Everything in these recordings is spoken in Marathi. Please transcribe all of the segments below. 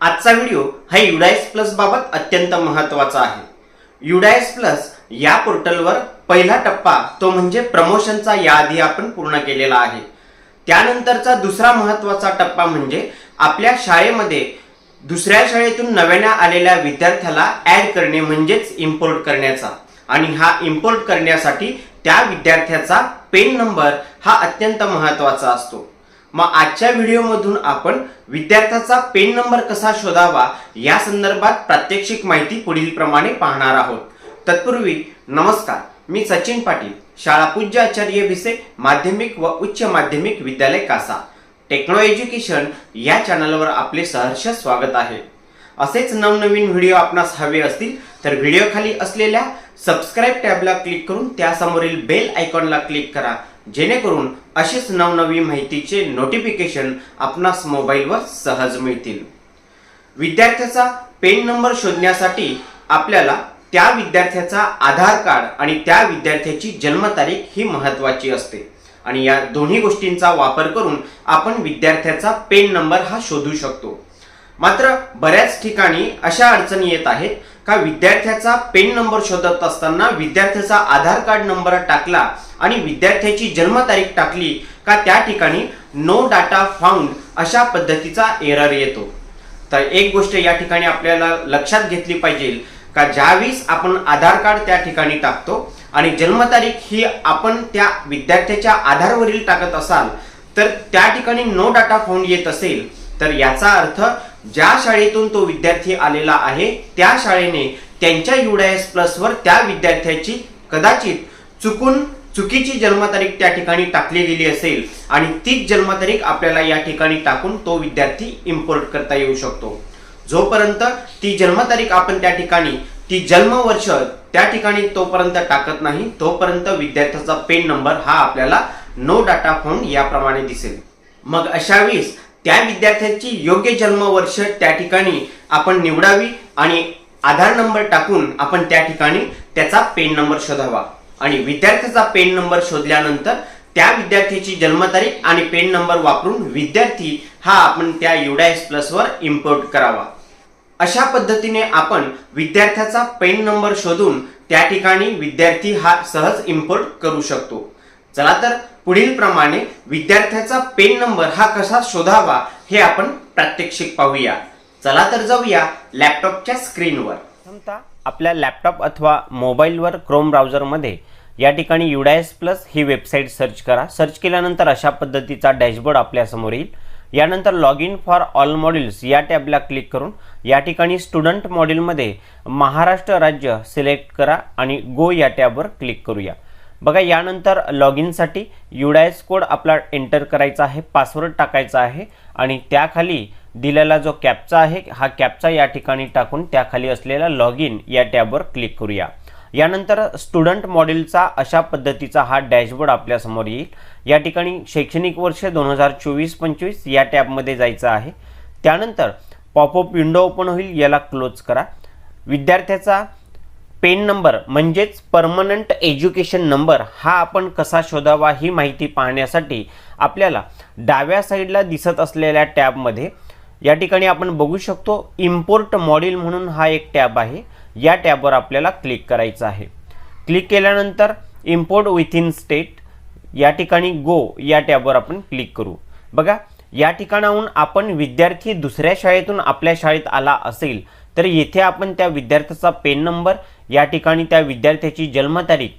आजचा व्हिडिओ हा युडायस प्लस बाबत अत्यंत महत्त्वाचा आहे. युडायस प्लस या पोर्टलवर पहिला टप्पा तो म्हणजे प्रमोशनचा याआधी आपण पूर्ण केलेला आहे. त्यानंतरचा दुसरा महत्त्वाचा टप्पा म्हणजे आपल्या शाळेमध्ये दुसऱ्या शाळेतून नव्याने आलेल्या विद्यार्थ्याला ऍड करणे म्हणजेच इम्पोर्ट करण्याचा. आणि हा इम्पोर्ट करण्यासाठी त्या विद्यार्थ्याचा पेन नंबर हा अत्यंत महत्त्वाचा असतो. मग आजच्या व्हिडिओमधून आपण विद्यार्थ्याचा पेन नंबर कसा शोधावा या संदर्भात प्रात्यक्षिक माहिती पुढील प्रमाणे पाहणार आहोत. तत्पूर्वी नमस्कार मी सचिन पाटील शाळा पूज्य आचार्य भिसे माध्यमिक व उच्च माध्यमिक विद्यालय कासा. टेक्नो एज्युकेशन या चॅनलवर आपले सहर्ष स्वागत आहे. असेच नवनवीन व्हिडिओ आपणास हवे असतील तर व्हिडिओ खाली असलेल्या सबस्क्राईब टॅबला क्लिक करून त्यासमोरील बेल आयकॉनला क्लिक करा. जेणेकरून अशीच नवनवीन माहितीचे नोटिफिकेशन आपणास मोबाईलवर सहज मिळतील. विद्यार्थ्याचा पेन नंबर शोधण्यासाठी आपल्याला त्या विद्यार्थ्याचा आधार कार्ड आणि त्या विद्यार्थ्याची जन्मतारीख ही महत्वाची असते. आणि या दोन्ही गोष्टींचा वापर करून आपण विद्यार्थ्याचा पेन नंबर हा शोधू शकतो. मात्र बऱ्याच ठिकाणी अशा अडचणी येत आहेत का विद्यार्थ्याचा पेन नंबर शोधत असताना विद्यार्थ्याचा आधार कार्ड नंबर टाकला आणि विद्यार्थ्याची जन्मतारीख टाकली का त्या ठिकाणी नो डाटा फाउंड अशा पद्धतीचा एरर येतो? तर एक गोष्ट या ठिकाणी आपल्याला लक्षात घेतली पाहिजे का ज्यावेळेस आपण आधार कार्ड त्या ठिकाणी टाकतो आणि जन्मतारीख ही आपण त्या विद्यार्थ्याच्या आधारवरील टाकत असाल तर त्या ठिकाणी नो डाटा फाउंड येत असेल तर याचा अर्थ ज्या शाळेतून तो विद्यार्थी आलेला आहे त्या शाळेने त्यांच्या युडायस प्लसवर त्या विद्यार्थ्याची कदाचित चुकून चुकीची जन्मतारीख त्या ठिकाणी टाकली गेली असेल आणि तीच जन्मतारीख आपल्याला या ठिकाणी टाकून तो विद्यार्थी इम्पोर्ट करता येऊ शकतो. जोपर्यंत ती जन्मतारीख आपण त्या ठिकाणी ती जन्मवर्ष त्या ठिकाणी तोपर्यंत टाकत नाही तोपर्यंत विद्यार्थ्याचा पेन नंबर हा आपल्याला नो डाटा फोन याप्रमाणे दिसेल. मग अशा वेळेस त्या विद्यार्थ्याची योग्य जन्मवर्ष त्या ठिकाणी आपण निवडावी आणि आधार नंबर टाकून आपण त्या ठिकाणी त्याचा पेन नंबर शोधावा. आणि विद्यार्थ्याचा पेन नंबर शोधल्यानंतर त्या विद्यार्थ्याची जन्मतारीख आणि पेन नंबर वापरून विद्यार्थी हा आपण त्या युडायस प्लसवर इम्पोर्ट करावा. अशा पद्धतीने आपण विद्यार्थ्याचा पेन नंबर शोधून त्या ठिकाणी विद्यार्थी हा सहज इम्पोर्ट करू शकतो. चला तर पुढील प्रमाणे विद्यार्थ्याचा पेन नंबर हा कसा शोधावा हे आपण प्रात्यक्षिक पाहूया. चला तर जाऊया लॅपटॉपच्या स्क्रीनवर. प्रथमतः आपल्या लॅपटॉप अथवा मोबाईलवर क्रोम ब्राउझरमध्ये या ठिकाणी युडायस प्लस ही वेबसाईट सर्च करा. सर्च केल्यानंतर अशा पद्धतीचा डॅशबोर्ड आपल्यासमोर येईल. यानंतर log in for all modules या टॅबला क्लिक करून या ठिकाणी स्टुडंट मॉड्यूलमध्ये महाराष्ट्र राज्य सिलेक्ट करा आणि गो या टॅबवर क्लिक करूया. बघा यानंतर लॉग इनसाठी युडायस कोड आपला एंटर करायचा आहे पासवर्ड टाकायचा आहे आणि त्याखाली दिलेला जो कॅपचा आहे हा कॅपचा या ठिकाणी टाकून त्याखाली असलेला लॉग इन या टॅबवर क्लिक करूया. यानंतर स्टुडंट मॉडेलचा अशा पद्धतीचा हा डॅशबोर्ड आपल्यासमोर येईल. या ठिकाणी शैक्षणिक वर्ष दोन हजार चोवीस पंचवीस या टॅबमध्ये जायचं आहे. त्यानंतर पॉपअप विंडो ओपन होईल याला क्लोज करा. विद्यार्थ्याचा पेन नंबर म्हणजेच परमनंट एज्युकेशन नंबर हा आपण कसा शोधावा ही माहिती पाहण्यासाठी आपल्याला डाव्या साईडला दिसत असलेल्या टॅबमध्ये या ठिकाणी आपण बघू शकतो इम्पोर्ट मॉड्यूल म्हणून हा एक टॅब आहे. या टॅबवर आपल्याला क्लिक करायचं आहे. क्लिक केल्यानंतर इम्पोर्ट विथिन स्टेट या ठिकाणी गो या टॅबवर आपण क्लिक करू. बघा या ठिकाणाहून आपण विद्यार्थी दुसऱ्या शाळेतून आपल्या शाळेत आला असेल तर येथे आपण त्या विद्यार्थ्याचा पेन नंबर या ठिकाणी त्या विद्यार्थ्याची जन्मतारीख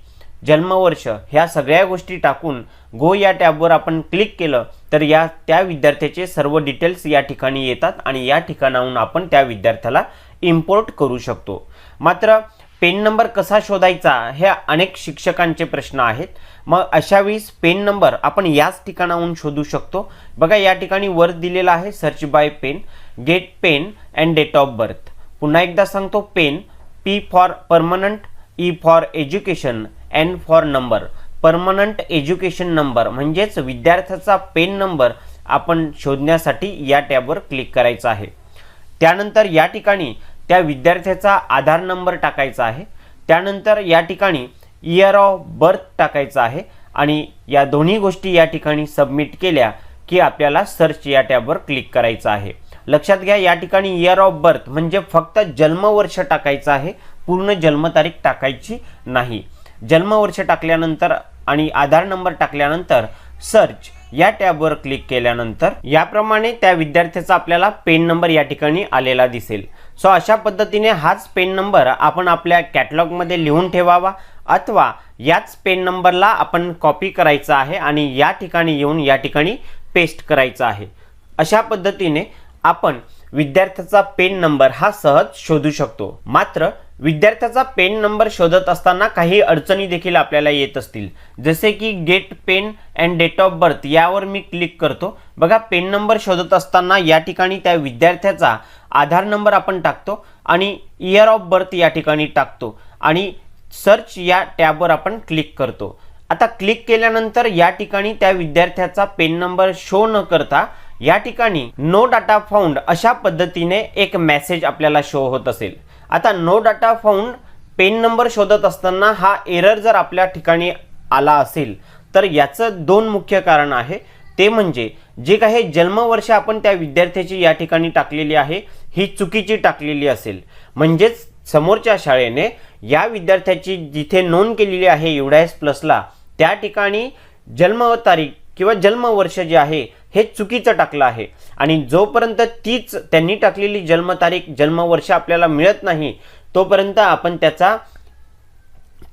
जन्मवर्ष ह्या सगळ्या गोष्टी टाकून गो या टॅबवर आपण क्लिक केलं तर या त्या विद्यार्थ्याचे सर्व डिटेल्स या ठिकाणी येतात आणि या ठिकाणाहून आपण त्या विद्यार्थ्याला इम्पोर्ट करू शकतो. मात्र पेन नंबर कसा शोधायचा हे अनेक शिक्षकांचे प्रश्न आहेत. मग अशा वेळीस पेन नंबर आपण याच ठिकाणाहून शोधू शकतो. बघा या ठिकाणी वर दिलेला आहे search by PEN get PEN and date of birth पुन्हा एकदा सांगतो PEN P for permanent E for education N for number permanent education number म्हणजेच विद्यार्थ्याचा पेन नंबर आपण शोधण्यासाठी या टॅबवर क्लिक करायचं आहे. त्यानंतर या ठिकाणी त्या विद्यार्थ्याचा आधार नंबर टाकायचा आहे. त्यानंतर या ठिकाणी इयर ऑफ बर्थ टाकायचा आहे आणि या दोन्ही गोष्टी या ठिकाणी सबमिट केल्या की आपल्याला सर्च या टॅबवर क्लिक करायचं आहे. लक्षात घ्या या ठिकाणी इयर ऑफ बर्थ म्हणजे फक्त जन्मवर्ष टाकायचं आहे पूर्ण जन्मतारीख टाकायची नाही. जन्मवर्ष टाकल्यानंतर आणि आधार नंबर टाकल्यानंतर सर्च या टॅबवर क्लिक केल्यानंतर याप्रमाणे त्या विद्यार्थ्याचा आपल्याला पेन नंबर या ठिकाणी आलेला दिसेल. सो अशा पद्धतीने हाच पेन नंबर आपण आपल्या कॅटलॉगमध्ये लिहून ठेवावा अथवा याच पेन नंबरला आपण कॉपी करायचा आहे आणि या ठिकाणी येऊन या ठिकाणी पेस्ट करायचा आहे. अशा पद्धतीने आपण विद्यार्थ्याचा पेन नंबर हा सहज शोधू शकतो. मात्र विद्यार्थ्याचा पेन नंबर शोधत असताना काही अडचणी देखील आपल्याला येत असतील. जसे की get PEN and date of birth यावर मी क्लिक करतो. बघा पेन नंबर शोधत असताना या ठिकाणी त्या विद्यार्थ्याचा आधार नंबर आपण टाकतो आणि इयर ऑफ बर्थ या ठिकाणी टाकतो आणि सर्च या टॅबवर आपण क्लिक करतो. आता क्लिक केल्यानंतर या ठिकाणी त्या विद्यार्थ्याचा पेन नंबर शो न करता या ठिकाणी नो डाटा फाउंड अशा पद्धतीने एक मेसेज आपल्याला शो होत असेल. आता no data found PEN number शोधत असताना हा एरर जर आपल्या ठिकाणी आला असेल तर याचं दोन मुख्य कारण आहे. ते म्हणजे जे काही जन्मवर्ष आपण त्या विद्यार्थ्याची या ठिकाणी टाकलेली आहे ही चुकीची टाकलेली असेल. म्हणजेच समोरच्या शाळेने या विद्यार्थ्याची जिथे नोंद केलेली आहे युडायस प्लसला त्या ठिकाणी जन्मतारीख किंवा जन्मवर्ष जे आहे हे चुकीचं टाकलं आहे. आणि जोपर्यंत तीच त्यांनी टाकलेली जन्मतारीख जन्मवर्ष आपल्याला मिळत नाही तोपर्यंत आपण त्याचा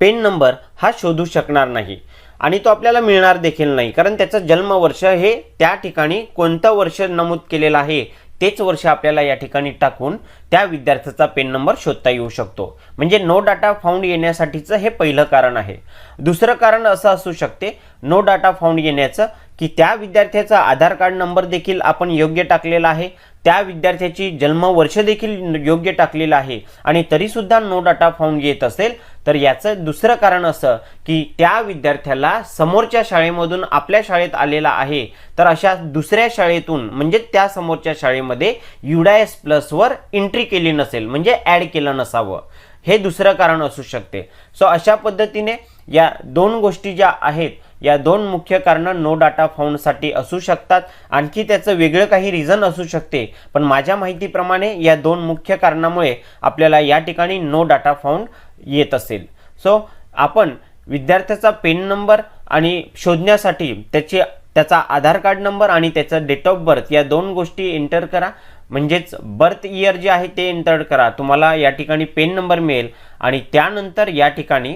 पेन नंबर हा शोधू शकणार नाही. आणि तो आपल्याला मिळणार देखील नाही. कारण त्याचं जन्मवर्ष हे त्या ठिकाणी कोणतं वर्ष नमूद केलेलं आहे तेच वर्ष आपल्याला या ठिकाणी टाकून त्या विद्यार्थ्याचा पेन नंबर शोधता येऊ शकतो. म्हणजे नो डाटा फाउंड येण्यासाठीचं हे पहिलं कारण आहे. दुसरं कारण असं असू शकते नो डाटा फाउंड येण्याचं की त्या विद्यार्थ्याचा आधार कार्ड नंबर देखील आपण योग्य टाकलेला आहे. त्या विद्यार्थ्याची जन्मवर्ष देखील योग्य टाकलेलं आहे. आणि तरीसुद्धा नो डाटा फाउंड येत असेल तर याचं दुसरं कारण असं की त्या विद्यार्थ्याला समोरच्या शाळेमधून आपल्या शाळेत आलेला आहे. तर अशा दुसऱ्या शाळेतून म्हणजे त्या समोरच्या शाळेमध्ये युडायस प्लसवर एंट्री केली नसेल म्हणजे ॲड केलं नसावं. हे दुसरं कारण असू शकते. सो अशा पद्धतीने या दोन गोष्टी ज्या आहेत या दोन मुख्य कारणं नो डाटा फाउंडसाठी असू शकतात. आणखी त्याचं वेगळं काही रिझन असू शकते. पण माझ्या माहितीप्रमाणे या दोन मुख्य कारणामुळे आपल्याला या ठिकाणी नो डाटा फाउंड येत असेल. सो आपण विद्यार्थ्याचा पेन नंबर आणि शोधण्यासाठी त्याचे त्याचा आधार कार्ड नंबर आणि त्याचा डेट ऑफ बर्थ या दोन गोष्टी एंटर करा. म्हणजेच बर्थ इयर जे आहे ते एंटर करा. तुम्हाला या ठिकाणी पेन नंबर मिळेल आणि त्यानंतर या ठिकाणी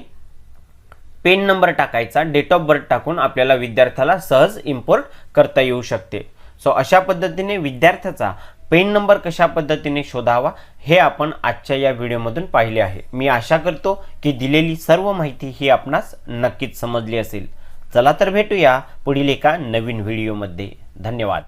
पेन नंबर टाकायचा डेट ऑफ बर्थ टाकून आपल्याला विद्यार्थ्याला सहज इम्पोर्ट करता येऊ शकते. सो अशा पद्धतीने विद्यार्थ्याचा पेन नंबर कशा पद्धतीने शोधावा हे आपण आजच्या या व्हिडिओमधून पाहिले आहे. मी आशा करतो की दिलेली सर्व माहिती ही आपणास नक्कीच समजली असेल. चला तर भेटूया पुढील एका नवीन व्हिडिओमध्ये. धन्यवाद.